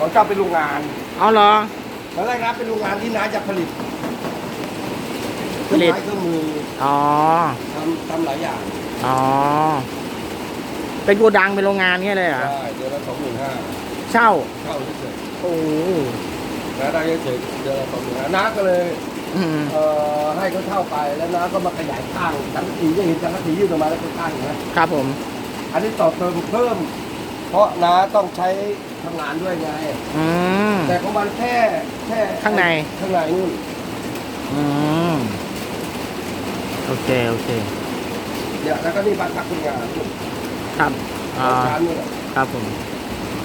ของเจ้าเป็นโรงงานเอาเหรอ ตอนแรกนะเป็นโรงงานที่น้าจะผลิตผลิต เครื่องไม้เครื่องมืออ๋อ ทำทำหลายอย่างอ๋อ เป็นโกดังเป็นโรงงานเงี้ยเลยเหรอใช่เดือนละสองหมื่นห้าเช่า เช่าเฉยโอ้โหๆน้าได้เฉยๆเดือนละสองหมื่นห้าน้าก็เลยอืมเอ่อให้เขาเช่าไปแล้วน้าก็มาขยายข้างสังกะสีจะเห็นสังกะสียื่นออกมาแล้วเป็นข้างเห็นไหม ครับผม อันนี้ต่อเติมเพิ่ม เพราะน้าต้องใช้ ทำงานด้วยไง อืม แต่ของมันแค่แค่ข้างใน ข้างในนู่น อืม โอเค โอเคเนี่ยแล้วก็นี่บ้านพักคนงานครับสอ่าองชั้นนู่นน่ะครับผม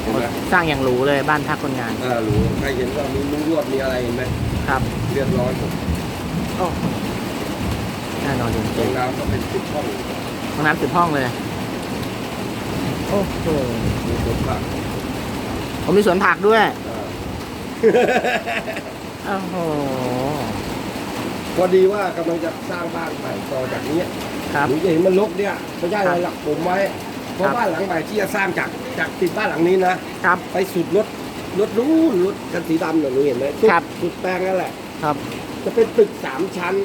เห็นไหมสร้างอย่างหรูเลยบ้านพักคนงาน เออรู้ใครเห็นว่ามีมุ้งลวดมีอะไรเห็นไหมครับเรียบร้อยหมดโอ้แน่นอนจห้ริองงน้ำก็เป็นสิบห้องๆห้องน้ำสิบห้องเลย โอ้โหมีสวนผัก ผมมีสวนผักด้วยอ่าโอ้โห พอดีว่ากำลังจะสร้างบ้านใหม่ต่อจากนี้ครับ หนูจะเห็นมันลกเนี่ยไม่ใช่อะไรหลักผมไว้เพครัราะบ บ้านหลังใหม่ที่จะสร้างจากจากติดบ้านหลังนี้นะครับ ไปสุดรถรถนู้นรถกันสีดำเนี่ยหนูเห็นไหมสุดครับ สุดแปลงนั่นแหละ ครับจะเป็นตึกสามชั้น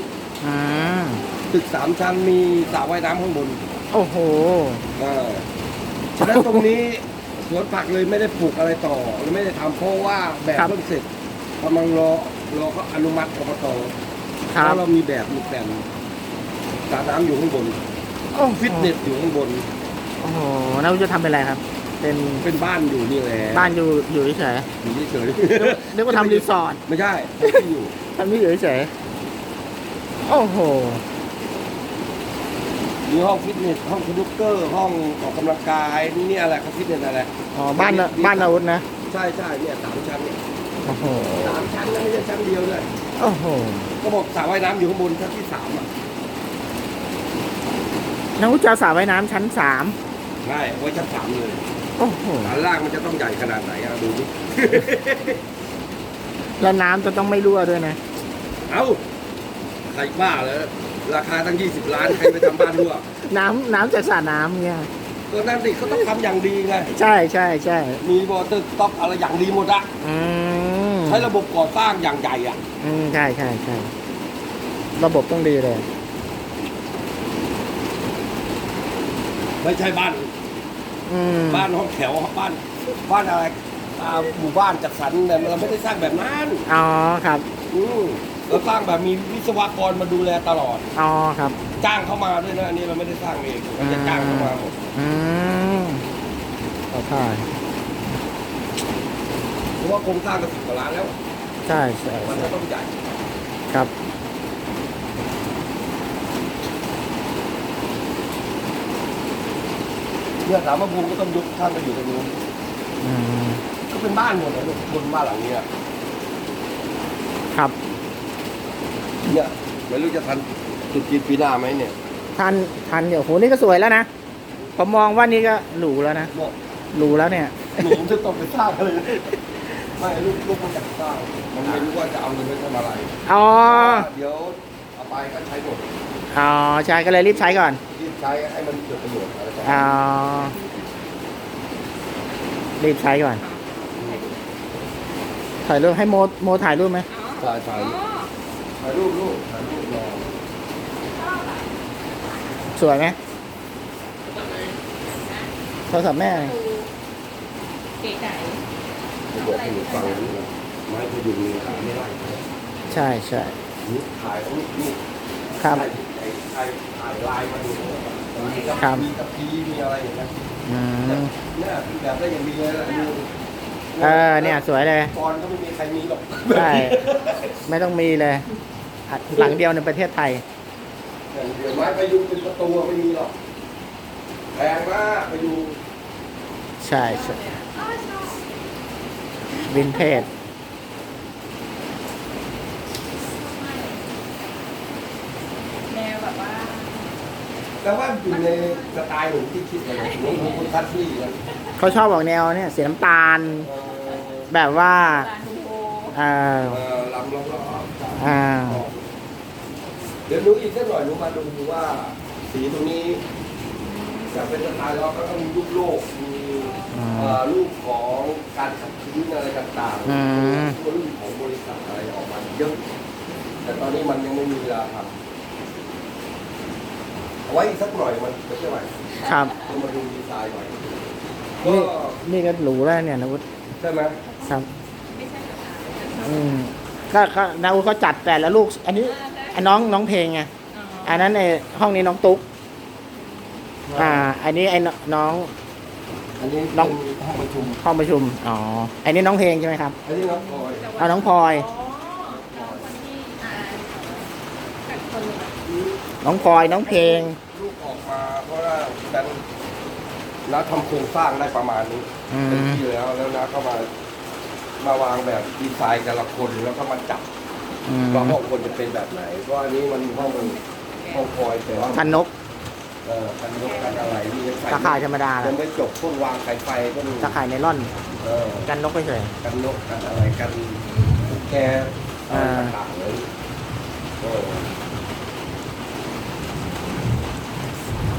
อืมตึกสามชั้นมีสระว่ายน้ำข้างบนโอ้โห เออฉะนั้นตรงนี้ สวนผักเลยไม่ได้ปลูกอะไรต่อเลยไม่ได้ทำเพราะว่าแบบครับ เพิ่งเสร็จกำลังรอรอเขาอนุมัติอบตครัเพบราะเรามีแบบมีแผนสระน้ำอยู่ข้างบนโอ้ฟิตเนสอยู่ข้างบน โอ้โหแล้วจะทำเป็นอะไรครับ เป็นเป็นบ้านอยู่นี่แหละบ้านอยู่อยู่เฉยอยู่เฉยๆนึกว่าทำรีสอร์ทไม่ใช่ที่อยู่ ทำนี่อยู่เฉยๆโอ้โห มีห้องฟิตเนสห้องสนุกเกอร์ห้องออกกำลังกายนี่อะไรเขาฟิตเนสอะไรอ๋อบ้านน่ะบ้านอาวุธนะใช่ใช่เนี่ยสามชั้นเนี่ยโอ้โหสามชั้นนะไม่ใช่ชั้นเดียวเลยโอ้โหก็บอกสระว่ายน้ำอยู่ข้างบนชั้นที่สามอะนักวิจารสระว่ายน้ำชั้นสามใช่ไว้ชั้นสามเลยโอ้โหฐานล่างมันจะต้องใหญ่ขนาดไหนอะดูดิ แล้วน้ำจะต้องไม่รั่วด้วยนะ เอ้าใครบ้าเลย ราคาตั้ง 20 ล้าน ใครไปทำบ้านรั่ว น้ำน้ำจากสระน้ำเนี่ยก็นั่นดิเขาต้องทำอย่างดีไง ใช่ใช่ใช่มีวอเตอร์ต็อกอะไรอย่างดีหมดอะอืมใช้ระบบก่อสร้างอย่างใหญ่อะอืมใช่ใช่ใช่ระบบต้องดีเลย ไม่ใช่บ้าน อืมบ้านห้องแถวบ้านบ้านอะไรอ่าหมู่บ้านจัดสรรเนี่ยเราไม่ได้สร้างแบบนั้นอ๋อครับ อืม เราสร้างแบบมีวิศวกรมาดูแลตลอด อ๋อครับ จ้างเข้ามาด้วยนะอันนี้เราไม่ได้สร้างเองเราจะจ้างเข้ามาหมดอืมขอถ่ายเพราะว่าโครงสร้างก็สิบกว่าล้านแล้ว ใช่ใช่มันใช่จะต้องใหญ่ครับ เนี่ยสามพระภูมิก็ต้องยกท่านไปอยู่ตรงนู้นอืมก็เป็นบ้านหมดเลยลูกบนบ้านหลังเนี้ย ครับ เนี่ยไม่รู้จะทันตรุดจีนปีหน้าไหมเนี่ยทันทันเดี๋ยวโหนี่ก็สวยแล้วนะผมมองว่านี่ก็หรูแล้วนะบอกหรูแล้วเนี่ย หนูจะต้องไปสร้างอะไรไม่ลูกลูกมันอยากสร้างมันไม่รู้ว่าจะเอาเงินไปทำอะไรอ๋อเดี๋ยวเอาไปก็ใช้หมดอ๋อใช่ก็เลยรีบใช้ก่อนรีบใช้ให้มันเกิดประโยชน์อะไรต่างอ๋อรีบใช้ก่อนถ่ายรูปให้โมโมถ่ายรูปไหมๆถ่าย ถ่ายถ่ายรูปลูกถ่ายรูปรอสวยไหมโทรศัพท์แม่เก๋ไก่จะบอกให้หนูฟังนะไม้พยุงมีขาไม่ได้ใช่ใช่นี่ถ่ายเอานี่นี่ครับ ถ่ายถ่ายถ่ายลายมาดูมีตะครับ มีตะพีมีอะไรอย่างเงี้ยอืมเนี่ยแบบได้อย่างดีเลยนะดูเออเนี่ยสวยเลยก่อนก็ไม่มีใครมีหรอกใช่ ไม่ต้องมีเลยอะ หลังเดียวในประเทศไทยอย่างเดียวไม้พยุงเป็นประตูอะไม่มีหรอกแพงมากพยุงใช่ใช่วินเทจแนวแบบว่าแต่ว่าอยู่ในสไตล์หนูที่คิดเลยหนูหนูคุณทัศน์ที่กันเขาชอบบอกแนวเนี่ยสีน้ำตาลเอ่อแบบว่าลานดูโบเออเอ่อลำล้อมอ่าเดี๋ยวดูอีกสักหน่อยหนูมาดูว่า สีตรงนี้จะเป็นสไตล์เราก็ต้องมีลูกโลก มีอือืมเอ่อรูปของการขับทิ้งอะไรต่างอืม ๆรูปของบริษัทอะไรออกมาเยอะแต่ตอนนี้มันยังไม่มีเวลาทำเอาไว้อีกสักหน่อยมันจะใช่ไหมครับ จะมาดูดีไซน์หน่อยก็นี่นี่ก็หรูแล้วเนี่ยนะวุฒิใช่ไหมครับไม่ใช่แบบนั้นอืมก็ก็นาวุฒิเขาจัดแต่ละลูก อันนี้ อันน้องน้องเพลงไงอ๋ออันนั้นในห้องนี้น้องตุ๊ก อ่า อันนี้ไอ้น้อง อันนี้น้องเป็นห้องประชุมห้องประชุม อ๋อ อันนี้น้องเพลงใช่ไหมครับ อันนี้น้องพลอยเอาน้องพลอยอ๋อน้องคนที่อ่ากัดคนเลยอะน้องพลอยน้องเพลง ลูกออกมาเพราะว่าดันน้าทำโครงสร้างได้ประมาณนี้อืมเต็มที่แล้วแล้วน้าก็มามาวางแบบดีไซน์แต่ละคนแล้วก็มาจับอืม ว่าห้องคนจะเป็นแบบไหน เพราะอันนี้มันห้องห้องคอยแต่ว่าคันนกเออกันยกกันอะไรนี่ยังใส่ตะข่ายธรรมดายังไม่จบพวกวางไข่ไฟก็มีตะข่ายไนล่อนเออกันนกเฉย กันนกกันอะไรกันแกอะไรต่างๆเลยเออ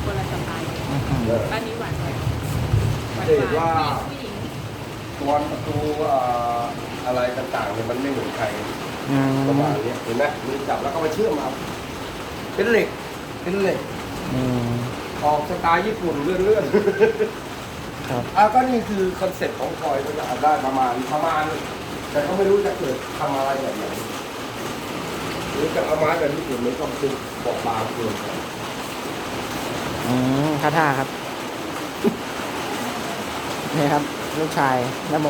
คนละสไตล์ๆอื้อหือเออ บ้านนี้หวานหน่อยหวานเห็นว่าๆผู้หญิงตัวประตูเอ่ออะไรต่างๆเนี่ยมันไม่เหมือนใคร อืมประมาณเนี้ยเห็นไหมมือจับแล้วก็มาเชื่อมเอาเป็นเหล็ก เป็นเหล็ก อืม ออกสไตล์ญี่ปุ่นเลื่อนครับๆอะก็นี่คือคอนเซ็ปต์ของคอยก็จะอาจได้ประมาณประมาณ แต่ก็ไม่รู้จะเกิดทำอะไรแบบไหนหรือจะเอาไม้แบบญี่ปุ่นไม่ต้องซื้อบอกบางเกินไปอืมท่าท่าครับ นี่ครับ ลูกชายนโม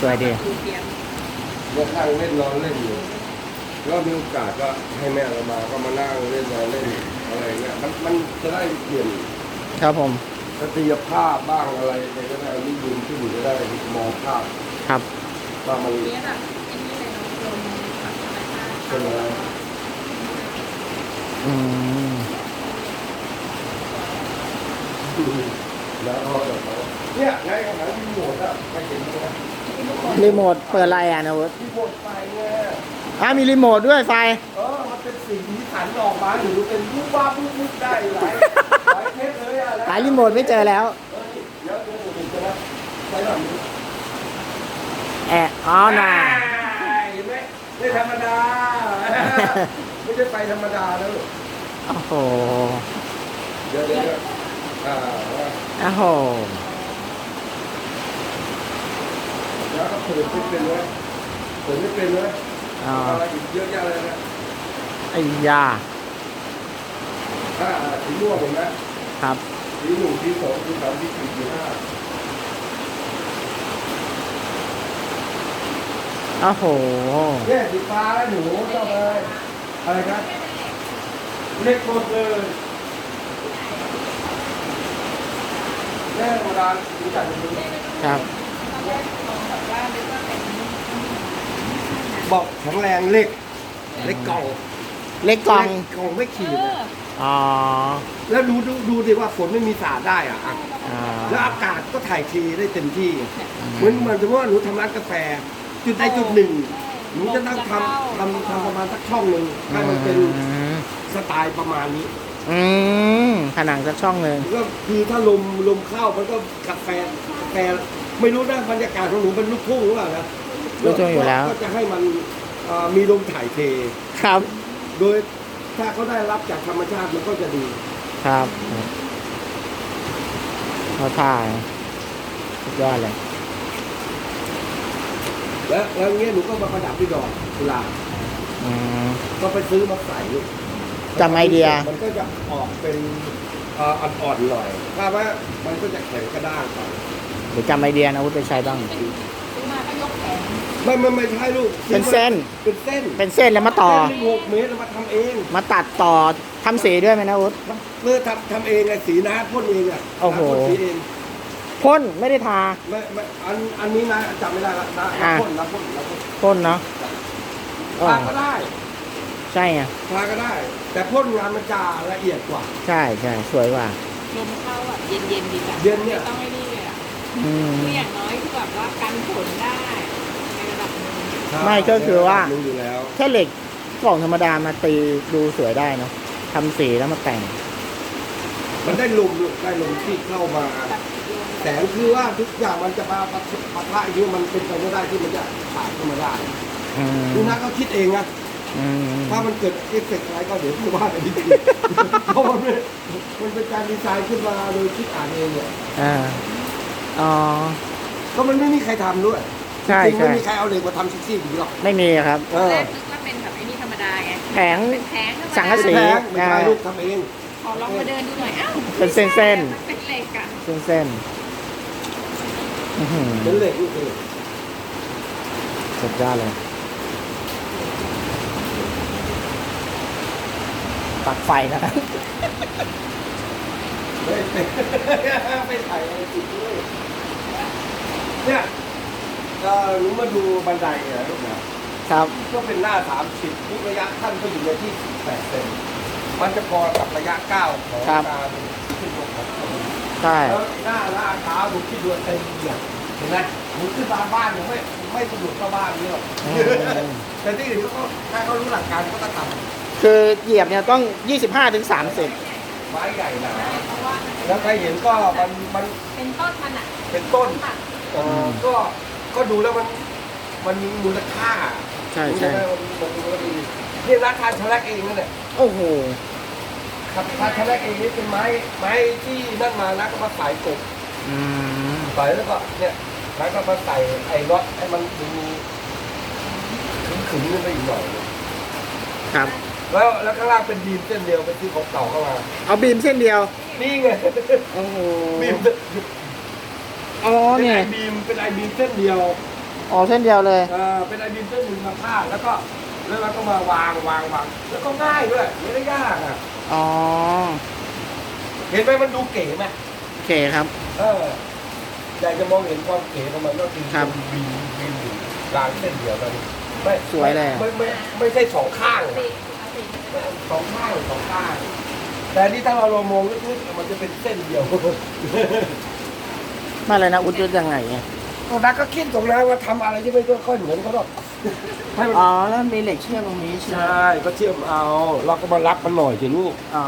สวยดีดูเตรียมก็นั่งเล่นนอนเล่นอยู่แล้วมีโอกาสก็ให้แม่เรามาก็มานั่งเล่นนอนเล่นอะไรเงี้ยมันมันจะได้เปลี่ยนครับผมทัศนียภาพบ้างอะไรไปก็ได้นิยมขึ้นจะได้มองภาพครับว่ามันเนี้ยแบบไอ้นี่เลยเนาะลมแบบธรรมชาติเป็นอะไรอืมแล้วก็แบบว่าเนี่ยไงอาหารรีโมทอะไปเห็นไหมค รับรีโมทเปิดอะไรอะนะวุฒิรีโมทไฟเนี่ยอ่ามีรีโมทด้วยไฟ เออ มันเป็นสีสันออกมาหรือเป็นรูปวาดรูปได้หลายหลายเทปเลยอะนะหารีโมทไม่เจอแล้วเออเดี๋ยวเดี๋ยวผมจะนะใช่หรือแอะอ๋อน่ะเห็นไหมไม่ธรรมดา ไม่ใช่ไฟธรรมดาแล้วลูกโอ้โห เดี๋ยวเดี๋ยวเดี๋ยวอ่าว่า โอ้โห แล้วก็เปิดไม่เป็นเลยเปิดไม่เป็นเลยอ๋ออะไรอีกเยอะแยะเลยนะไอ้ยาอ่าสีม่วงเห็นไหมครับสีหนึ่งสีสองสีสามสีสี่สีห้าโอ้โหเนี่ยสีฟ้าแล้วหนูชอบเลยอะไรครับเล็กหมดเลยแม่โบราณรู้จักไหมครับ ตอนแรกมองแบบว่านึกว่าเป็นบอกแข็งแรงเล็กเล็กกล่องเล็กกล่องเล็กล่องไม่เอขีดออะอ๋อแล้วดูดูดูดิว่าฝนไม่มีสาดได้อะอะอ่าแล้วอากาศก็ถ่ายทีได้เต็มที่เหมือนเหมือนสมมติว่าหนูทำร้านกาแฟ จุดใดจุดหนึ่งหนูจะต้องทำทำทำประมาณสักช่องหนึ่งให้มันเป็นอืมสไตล์ประมาณนี้ อืมผนังสักช่องหนึ่งก็คือถ้าลมลมเข้ามันก็กาแฟกาแฟ ไม่รู้นะบรรยากาศของหนูเป็นลูกทุ่งหรือเปล่านะลูกทุ่งอยู่แล้ว ก็จะให้มันเอ่อมีลมถ่ายเท ครับ โดยถ้าเขาได้รับจากธรรมชาติมันก็จะดี ครับเขาถ่ายสุดยอดเลย แล้วแล้วเงี้ยหนูก็มาประดับด้วยดอกกุหลาบอืม ก็ไปซื้อมาใส่ลูกจำไอเดีย มันก็จะออกเป็นเอ่ออ่อนๆหน่อยถ้าว่ามันก็จะแข็งกระด้างไป เดี๋ยวจำไอเดียนะวุฒิไปใช้บ้าง ซื้อมาก็ยกแขนไม่ไม่ไม่ใช่ลูกเป็นเส้น เป็นเส้นเป็นเส้นแล้วมาต่อ เส้นหนึ่งหกเมตรแล้วมาทำเองมาตัดต่อทำสีด้วยไหมนะวุฒิเพื่อทำทำเองไงสีน้าพ่นเองอะโอ้โห น้าพ่นสีเองพ่นไม่ได้ทา ไม่ไม่อันอันนี้นะจำไม่ได้ละนะอ่า น้าพ่นน้าพ่นน้าพ่นพ่นเนาะอ๋อทาก็ได้ใช่ไงทาก็ได้ แต่พ่นงานมันจะละเอียดกว่า ใช่ใช่สวยกว่า ลมเข้าอะ เย็นเย็นๆดีจ้ะเย็นเนี่ย ไม่ต้องไอ้นี่เลย อะอืม คืออย่างน้อยคือแบบว่ากันฝนได้ในระดับหนึงใช่ไม่ก็คือว่า รู้อยู่แล้วแค่เหล็กกล่องธรรมดามาตีดูสวยได้เนาะทำสีแล้วมาแต่ง มันได้ลมลูกได้ลมที่เข้ามาแสงคือว่าทุกอย่างมันจะมาปะปะทะอย่างนี้มันเป็นไปไม่ได้ที่มันจะผ่านเข้ามาได้อืมดูนะเขาคิดเองนะอืมถ้ามันเกิดเอฟเฟกต์อะไรก็เดี๋ยวผู้ว่ากันทีทีเพราะมันเป็นมันเป็นการดีไซน์ขึ้นมาโดยคิดอ่านเองเนี่ยอ่า อ๋อ ก็มันไม่มีใครทำด้วยใช่จริงๆใช่ ไม่มีใครเอาเหล็กมาทำซิกซี่อย่างนี้หรอกไม่มีครับ เอแรอกนึกว่าเป็นแบบไอ้นี่ธรรมดาไงแผง เป็นแผงธรรมดาสังกะสี แพงไม่ใช่ลูกทำเอง ขอลองมาเดินดูหน่อยอ้าวเป็นเส้นๆมันเป็นเหล็กอะเส้นเส้นๆอื้อหือเป็นเหล็กลูกเองสุดยอดเลยปลักไฟนะครับไม่ไม่ถ่ายอะไรจิตด้วย เนี่ยเอ่อหนูมาดูบันไดเนี่ยลูกนะ ครับ ก็เป็นหน้าสามสิบทุกระยะขั้นก็อยู่ในที่แปดเซนมันจะพอกับระยะเก้าของครับ การขึ้นลงของถนนใช่แล้วหน้าหน้าเท้าดูที่ดวงเต็มเหยียบเห็นไหมหนูขึ้นมาบ้านหนูไม่ไม่สะดุดเข้าบ้านนี่หรอกอืมแต่ที่อื่นเขาก็ถ้าเขารู้หลักการเขาก็ทคือเหยียบเนี่ยต้อง 25ถึง30ำไม้ใหญ่หนาเพราะว่ามันเป็นแล้วใครเห็นก็มันมันเป็นต้นมันอะเป็นต้นตัด เอ่อก็ก็ดูแล้วมันมันมีมูลค่าใช่ใช่มันมันดูแล้วดีนี่ร้านทานชะแลกเองนั่นแหละโอ้โห ครับทานชะแลกเองนี่เป็นไม้ไม้ที่นั่นมานะก็มาใส่กบอืมใส่แล้วก็เนี่ยแล้วก็มาใส่ไอ้น็อตให้มันดูขึงๆขึ้นไปอีกหน่อย ครับ แล้วแล้วข้างล่างเป็นบีมเส้นเดียวเป็นที่ของเก่าเข้ามาเอาบีมเส้นเดียว นี่ไง โอ้โห บีม อ๋อเป็นเนี่ยไอบีมเป็นไอบีมเส้นเดียวอ๋อเส้นเดียวเลยเออเป็นไอบีมเส้นหนึ่งมาพาดแล้วก็แล้วเราก็มาวางวางวางแล้วก็ง่ายด้วยไม่ได้ยากอะอ๋อเห็นไหมมันดูเก๋ไหมโอเคครับ เอออยากจะมองเห็นความเก๋ของมันก็คือครับบีมบีมอยู่กลางเส้นเดียวกันไม่สวยเลยไม่ไม่ไม่ไม่ใช่สองข้างสีอะเอาสีสองข้างสองข้างแต่นี่ถ้าเราลองมองลึกๆมันจะเป็นเส้นเดียว ไมาเลยนะอุดยุดยังไงเนี่ยตรงนั้นก็คิดตรงนั้นว่าทำอะไรที่ไม่ค่อยเหมือนเขาหรอกให้มันอ๋อแล้วมีเหล็กเชื่อมตรงนี้ใช่ไหมใช่ก็เชื่อมเอาเราก็มารับมันหน่อยสิลูกอ๋อ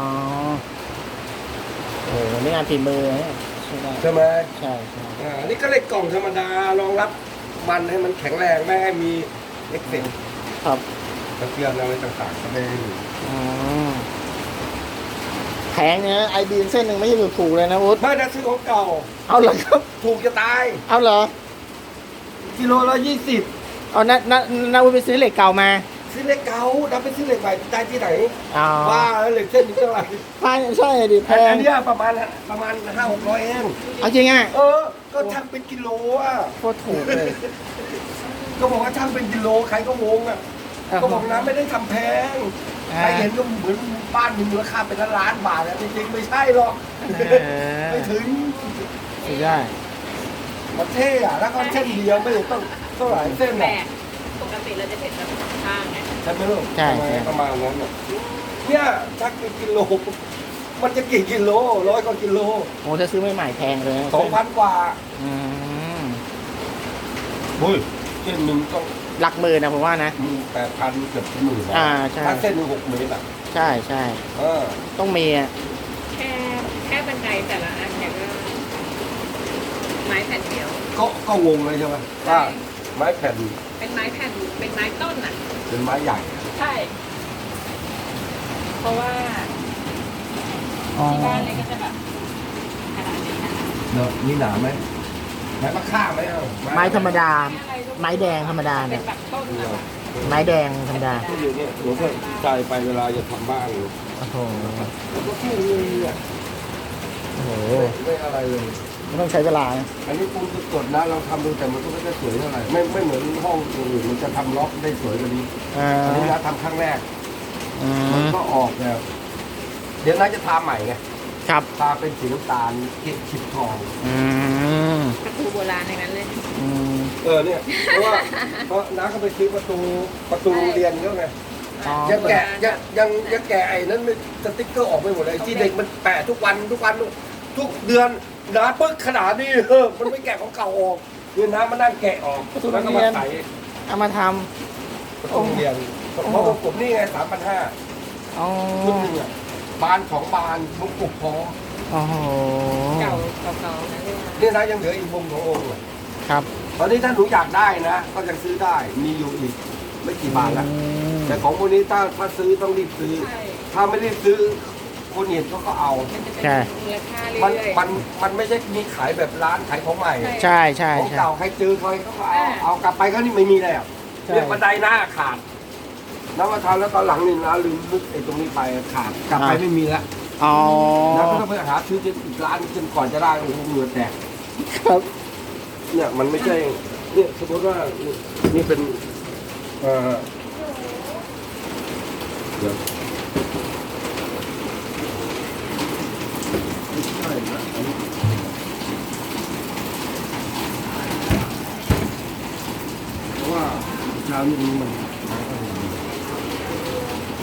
โอ้โหนี่งานฝีมือเนี่ยใช่ได้ใช่ไหมใช่ใช่อ่านี่ก็เลยกล่องธรรมดารองรับมันให้มันแข็งแรงไม่ให้มีเอ็กเซนครับ ตะเกียบอะไรต่างๆก็ไม่ให้มี อืมแพ งเนี่ยไอบีมเส้นหนึ่งไม่ใช่ถูกๆเลยนะอุดไม่ได้ซื้อของเก่า เอาเหรอครับ ถูกจะตาย เอาเหรอกิโลละยี่สิบเอานะนะนะอุดไปซื้อเหล็กเก่ามาซื้อเหล็กเก่าดับไปซื้อเหล็กใหม่ได้ที่ไหนอ๋อว่าแล้วเหล็กเส้นนี้เท่าไหร่ใช่ใช่ดิแพอังนเนี้ยประมาณประมาณห้าหกร้อยเองเอาจริงอะเออ ก็ช่างเป็นกิโลอะโคตรถูกเลยก็บอกว่าช่างเป็นกิโลใครก็งงอะอ่าก็บอกนะไม่ได้ทำแพงอ่า ใครเห็นก็เหมือนบ้านมีมูลค่าเป็นล้านๆบาทอะจริงๆไม่ใช่หรอกเออไม่ถึงสุดยอดมันเท่อะแล้วก็เส้นเดียวไม่ต้องเท่าไหร่เส้นแปอะดปกติเราจะเห็นแบบสองข้างไงใช่ไหมลูกใช่ประมาณใช่ประมาณนั้นอะเนี่ยชักเป็นกิโลมันจะกี่กิโลร้อยกว่ากิโลโอ้ถ้าซื้อใหม่ๆแพงเลยนะสองพันกว่า อืมเฮ้ยเส้นหนึ่งต้อง หลักหมื่นนะผมว่านะ มีแปดพันเกือบหมื่นอ่าใช่ ถ้าเส้นหนึ่งหกเมตรอะใช่ใช่เออต้องมีอะแค่แค่บันไดแต่ละอันเนี่ยก็ไม้แผ่นเดียว ก็ก็วงเลยใช่ไหมว่าไม้แผ่นเป็นไม้แผ่นเป็นไม้ต้นอะ เป็นไม้ใหญ่อะใช่ เพราะว่าอ๋อที่บ้านเลยก็จะแบบขนาดนี้นะคะเนอะนี่หนาไหมไม้มะค่าไหมเอ้าไม้ธรรมดาไม้แดงธรรมดาเป็เนี่นย แบบต้นแบบไม้แดงธรรมดา ที่อยู่เนี่ยหลวงพ่อใจไปเวลาจะทำบ้านเลยโอ้โหแล้วก็แค่นี้อะโอ้โหไม่อะไรเลย ไม่ต้องใช้เวลานะอันนี้ปูนสดๆนะเราทำดูแต่มันก็ไม่ได้สวยเท่าไหร่ไม่ไม่เหมือนห้องอื่นมันจะทำล็อกได้สวยกว่านี้อ่าอันนี้นะทำครั้งแรกอืมันมก็ออกแบบเดี๋ยวน้าจะทาใหม่ไงครับทาเป็นสีน้ำตาลเกล็ดฉิบทองอืมประตูโบราณในนั้นเลยอืม เออเนี่ยเพราะว่าเพราะน้าก็ไปซื้อประตูประตูโรงเรียนก็ไงอ๋อยังแกะยังยังยังแกะไอ้นั้นไม่สติ๊กเกอร์ออกไปหมดเลยที่เด็กมันแปะทุกวันทุกวันทุกเดือนน้าปึ๊กขนาดนี้เออมันไม่แกะของเก่าออกเดือนน้ามานั่งแกะออกแล้วก็มาใส่เอามาทประตูเรียนเพราะผมนี่ไงสามพันห้าำอ๋อชุดหนึ่งอะบานสองบานมุกปุกพร้อมโอ้โหเก่าเก่าๆนะเนี่ยเนี่ยนะยังเหลืออีกวงขององค์อะครับ ตอนนี้ถ้าหนูอยากได้นะ ก็ยังซื้อได้มีอยู่อีกไม่กี่บาทละอืมแต่ของพวกนี้ถ้าถ้าซื้อต้องรีบซื้อ ใช่ถ้าไม่รีบซื้อคนเห็นเขาก็เอา มันจะเป็นใช่มูลค่าเรื่มันอยมันมันไม่ใช่มีขายแบบร้านขายของใหม่ ใช่ ใช่ของใช่ เก่าใครเจอใครเขาก็เอาเอากลับไปก็นี่ไม่มีแล้วใช่เนี่ยบันไดหน้าขาดน้ำมาทำแล้วตอนหลังนี่นะลืมลึกไอ้ตรงนี้ไปขาดกลับไปไม่มีแล้วอ๋อแล้วก็ต้องไปหาซื้อที่อีกร้านจนก่อนจะได้โอ้โหเหงื่อแตกครับ เนี่ยมันไม่ใช่เนี่ยสมมติว่านี่นี่เป็นเอ่อเดี๋ยวไม่ใช่นะอันนี้เพราะว่าเช้านี้มัน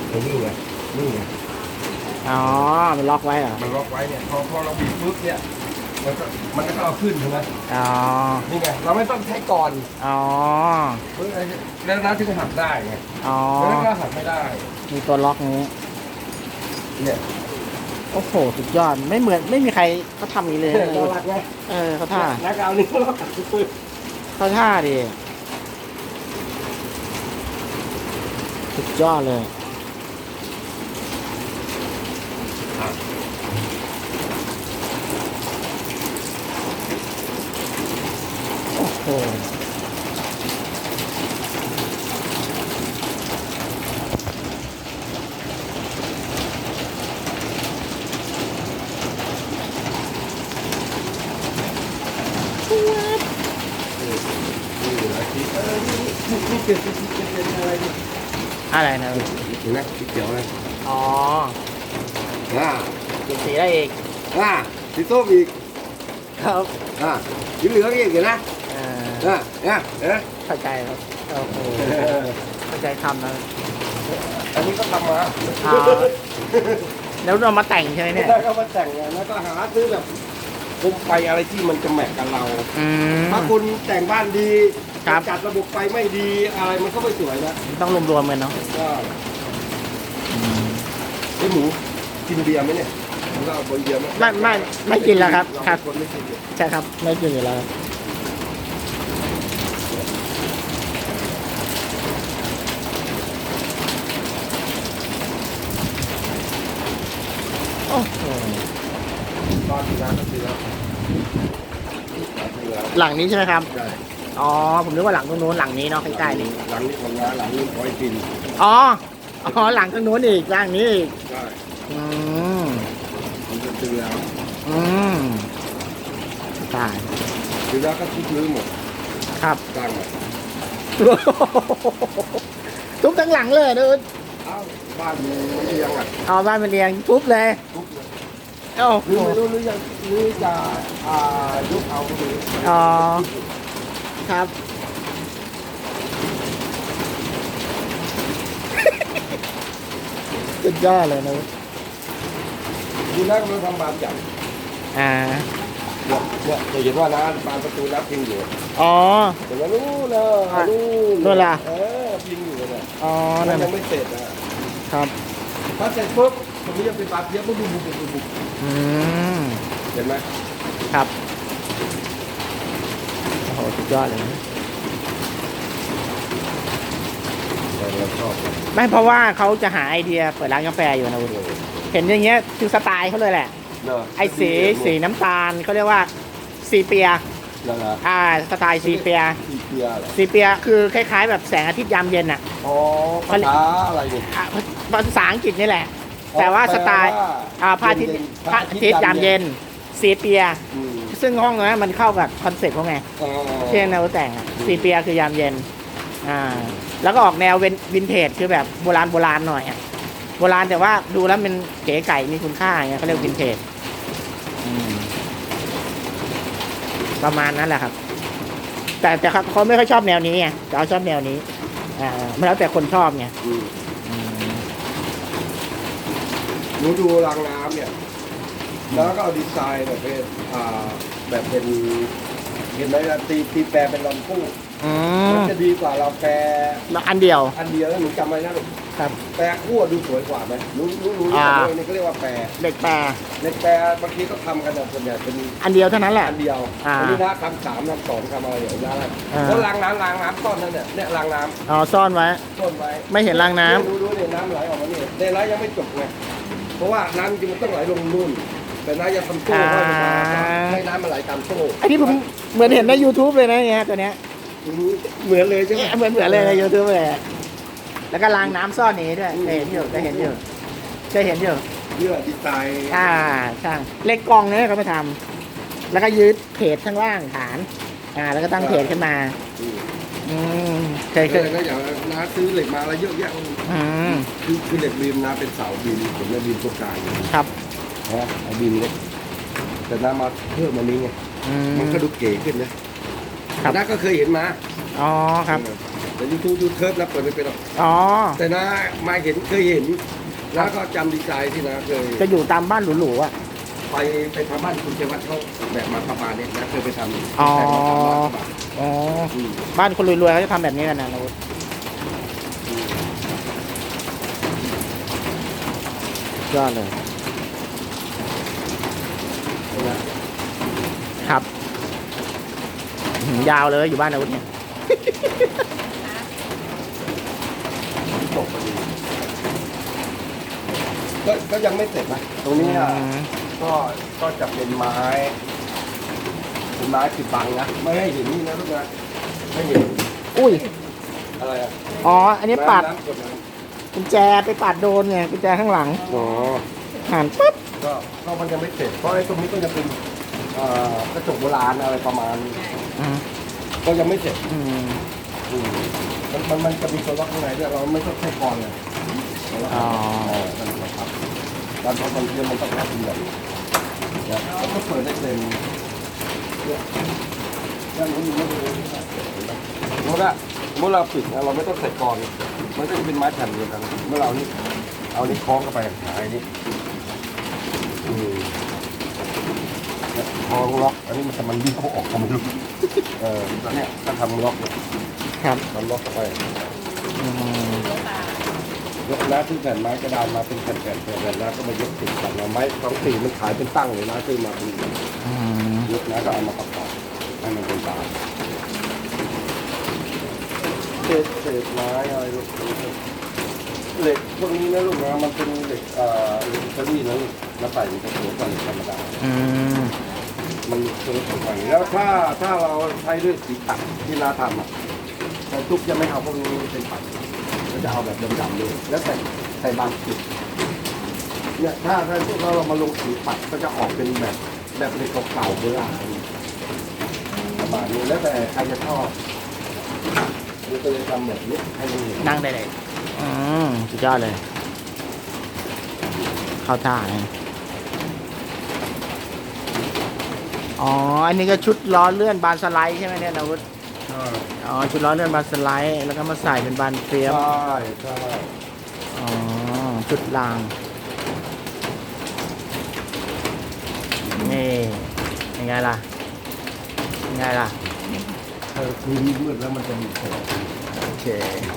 ไอ้นี่ไงนี่ไงอ๋อ มันล็อกไว้เหรอ มันล็อกไว้เนี่ยพอพอเราบีบปุ๊บเนี่ย มันก็มันก็เอาขึ้นใช่ไหมอ๋อ นี่ไงเราไม่ต้องใช้ก่อนอ๋อ เฮ้ยแล้วน้ำที่จะหักได้ไงอ๋อ แล้วก็หักไม่ได้ มีตัวล็อกนี้ เนี่ยโอ้โห สุดยอด ไม่เหมือนไม่มีใครเขาทำอย่างนี้เลยนะเราหลักไงเออเขาท่านักเอานี่เราหักขึ้นเขาท่าดิ สุดยอดเลย โอ้โห นี่เหลือที่เออนี่นี่นี่เปลี่ยนเป็นเปลี่ยนเป็ นอะไรนี่อะไรนะเห็นไหมสีเขียวเลยอ๋ออ่าเปลี่ยนสีได้อีกอ่าสีส้มอีก ครับอ่าสีเหลืองอีกเห็นไหมเอออ่าเนี่ยเห็นไหมเข้าใจครับโอ้โหเออเข้าใจคำนะอันนี้ก็ทำมาอ่าแล้วเรามาแต่งใช่ไหมเนี่ยได้ก็มาแต่งไงแล้วก็หาซื้อแบบโคมไฟอะไรที่มันจะแมทกับเรา อืม ถ้าคุณแต่งบ้านดีครับ จัดระบบไฟไม่ดีอะไรมันก็ไม่สวยนะต้องรวมๆกันเนาะก็ไอหมูกินเบียร์ไหมเนี่ยผมก็เอาบนเบียร์ไหมไม่ไม่ไม่กินแล้วครับเาครับเป็นคนไม่กินเบียร์ใช่ครับ ไม่กินอยู่แล้ว โอ้โหตอนที่ร้านก็ซื้อแล้วซื้อแล้วหลังนี้ใช่ไหมครับ ใช่อ๋อ ผมนึกว่าหลังตรงนู้นหลังนี้เนาะใกล้ๆนี่หลังนี้ของร้านหลังนี้คอยกินอ๋อ อ๋อ หลังตรงนู้นอีกหลังนี้อีกใช่อืมผมจะซื้อแล้วอืมตายซื้อแล้วก็ทุบรื้อหมดครับสร้างใหม่ทุบทั้งหลังเลยนะอุ๊ดเอ้าบ้านมีเรียงอะเอาบ้านมาเรียงทุบเลยทุบ เลยโอ้หโหรือไม่รู้หรือยังหรือจะอ่ายกเอาหรืออ๋อ ครับ สุดยอดเลยนะอุ๊ดดูแล้วมันทำบานใหญ่อ่าเนี่ยเนี่ยจะเห็นว่านะบานประตูนับพิงอยู่อ๋อเห็นไหมนู่นนะอะนู่นนู่นล่ะเออพิงอยู่เนี่ยอ๋อมันั่นนยังไม่เสร็จนะครับถ้าเสร็จปุ๊บ ตรงนี้จะเป็นบานเพียบปุ๊บปุ๊บปุ๊บปุ๊บปุ๊บอืมเห็นไหมครับโอ้โหสุดยอดเลยนะเราเราชอบไม่เพราะว่าเขาจะหาไอเดียเปิดร้านกาแฟอยู่นะอุ๊ดเห็นอย่างเงี้ยคือสไตล์เขาเลยแหละ เนอะไอ้สีสีน้ำตาลเขาเรียกว่าซีเปียนั่นแหละอ่าสไตล์ซีเปีย สีเปียเหรอซีเปียคือคล้ายๆ แบบแสงอาทิตย์ยามเย็นอะ อ๋อภาษาอะไรเนี่ยอะภาษาอังกฤษนี่แหละ แต่ว่าสไตล์แปลว่าอ่าพระอาทิตย์พระอาทิตย์ยามเย็นซีเปีย อืมซึ่งห้องนั้นมันเข้ากับคอนเซ็ปต์เขาไงอ๋อเช่นแนวแต่งอะซีเปียคือยามเย็น อ่า แล้วก็ออกแนวเวนวินเทจคือแบบโบราณโบราณหน่อยอะโบราณแต่ว่าดูแล้วมันเก๋ไก่มีคุณค่าอย่างเงี้ยเขาเรียกวินเทจอืมประมาณนั้นแหละครับ แต่แต่เขาเขาไม่ค่อยชอบแนวนี้ไงแต่เขาชอบแนวนี้ อ่ามันแล้วแต่คนชอบไง อืมอืม หนูดูรางน้ำเนี่ย แล้วก็เอาดีไซน์แบบเป็นอ่าแบบเป็นเห็นไหมล่ะตีตีแปรเป็นลำพุ่งอืมันมจะดีกว่าเราแปรแล้วอันเดียว อันเดียวแล้วหนูจำไว้นะลูกครับ แปรขั้วดูสวยกว่าไหมหนูหนูหนูอ่านี่นี่เขาเรียกว่าแปรเด็กแปรในแปรบางทีก็ทำกันแต่ส่วนใหญ่เป็น อันเดียวเท่านั้นแหละ อันเดียวอ่าอันนี้นะทำสามทำสองทำอะไรอย่างนี้นะอ่า แล้วล้างน้ำล้างน้ำต้นนั่นเนี่ยเนี่ยล้างน้อ๋อซ่อนไว้ำต้นไว้ไม่เห็นรางน้ำ ดูดูเนี่ยน้ำไหลออกมานี่ในไหลยังไม่จบไง เพราะว่าน้ำจริงมันต้องไหลลงนู่น แต่น้าจะทำโซ่เข้ามาให้น้ำมันไหลตามโซ่อันนี้ผมเหมือนเห็นใน YouTube เลยนะเนี่ยตัวเนี้ยเหมือนเลยใช่ไหมเนี่ยเหมือนเหมือนเลยใน YouTube เลยอะแล้วก็รางน้ำซ่อนนี้ด้วยเคยเห็นอยู่เคยเห็นอยู่เคยเห็นอยู่เยื่อดีไซน์อ่าใช่เล็กกองเนี่ยเขาไปทำแล้วก็ยึดเพจข้างล่างฐาน อ่า แล้วก็ตั้งเพจขึ้นมา อืม เคยเคเคยยก็อย่างน้าซื้อเหล็กมาแล้วเยอะแยะอืมคือคือเหล็กบีมน้าเป็นเสาบีมผมเนี่ยบีมตัวกลางอยู่ครับนะเอาบีมเล็กแต่น้ามาเพิ่มมันนี้ไงอืมมันก็ดูเก๋ขึ้นนะครับน้าก็เคยเห็นมาอ๋อครับแต่ยูทูบยูเทิร์ฟนะเปิดไม่เป็นหรอกอ๋อแต่น้ามาเห็นเคยเห็นน้าก็จำดีไซน์ที่น้าเคยจะอยู่ตามบ้านหรูๆอะ ไปไปทำบ้านคุณเจวัฒน์เขาแบบมาประมาณเนี้ยนะเคยไปทำอ๋อแบบมาทำบ้านประมาณอ๋อ อืมบ้านคนรวยๆเขาจะทำแบบนี้กันนะเรายอดเลย ครับอื้อหือยาวเลยอยู่บ้านอาวุธเนี่ยจบพอดีก็ก็ยังไม่เสร็จนะตรงนี้อะอืม ก็ก็จะเป็นไม้เป็นไม้ปิดบังนะไม่ให้เห็นนี่นะลูกนะไม่เห็นอุ้ย อะไรอะอ๋อ อันนี้ปัดน้ำกดน้กุญแจไปปัดโดนไงกุญแจข้างหลังำอ๋อหันปุ๊บก็ก็มันยังไม่เสร็จเพราะไอ้ตรงนี้ก็จะเป็นเอ่อกระจกโบราณอะไรประมาณอืมก็ยังไม่เสร็จอืมอืมมันมันมันจะมีตัวล็อกข้างในด้วยเราไม่ต้องใช้กรอนเลยอ๋อ เออมันต้องพับ การทำคอนเทนต์มันต้องพับเป็นแบบนี้เนี่ยแล้วก็เปิดได้เต็มเนี่ยด้านนู้นมีไม่ได้เลยสมมติว่าสมมติเราปิดนะเราไม่ต้องใส่กรอนมันก็จะเป็นไม้แผ่นเดียวกัน เมื่อเรานี่เอานี่คล้องเข้าไปหายนี่อืมเนี่ยคล้องล็อก อันนี้มันจะมันวิ่งเขาออกก็ไม่รู้เออแล้วเนี่ยก็ทำล็อกเนี่ยครับทำล็อกเข้าไป อืม ยกนะที่แผ่นไม้กระดานมาเป็นแผ่นๆแผ่นแผ่นะก็มายกติดกันนะไม้สองสี่มันขายเป็นตั้งเลยนะซื้อมาเป็นอืมยกนะก็เอามาประกอบให้มันเป็นตาเศษเศษไม้อะไรลูกเหล็กพวกนี้นะลูกนะมันเป็นเหล็กเอ่อเหล็กอิตาลีนะลูกแล้วใส่มันจะสวยกว่าเหล็กธรรมดา อืมมันสวยกว่าแล้วถ้าถ้าเราใช้ด้วยสีตัดที่นาทำอะแต่ทุกจะไม่เอาพวกนี้เป็นปัด จะเอาแบบดำๆเลยแล้วใส่ใส่บางจุดเนี่ยถ้าถ้าเราเรามาลงสีปัดก็จะออกเป็นแบบแบบเหล็กเก่าๆโบราณประมาณนี้แล้วแต่ใครจะชอบเราก็เลยทำแบบนี้ให้มันเห็นนั่งได้เลย อืมสุดยอดเลย เข้าท่าเลยอ๋อ อันนี้ก็ชุดล้อเลื่อนบานสไลด์ใช่ไหมเนี่ยนาวุธ อ๋อชุดล้อเลื่อนบานสไลด์แล้วก็มาใส่เป็นบานเฟียมใช่ใช่อ๋อชุดราง นี่ยังไงล่ะยังไงล่ะ เออคืนมืดแล้วมันจะมีแสง โอเค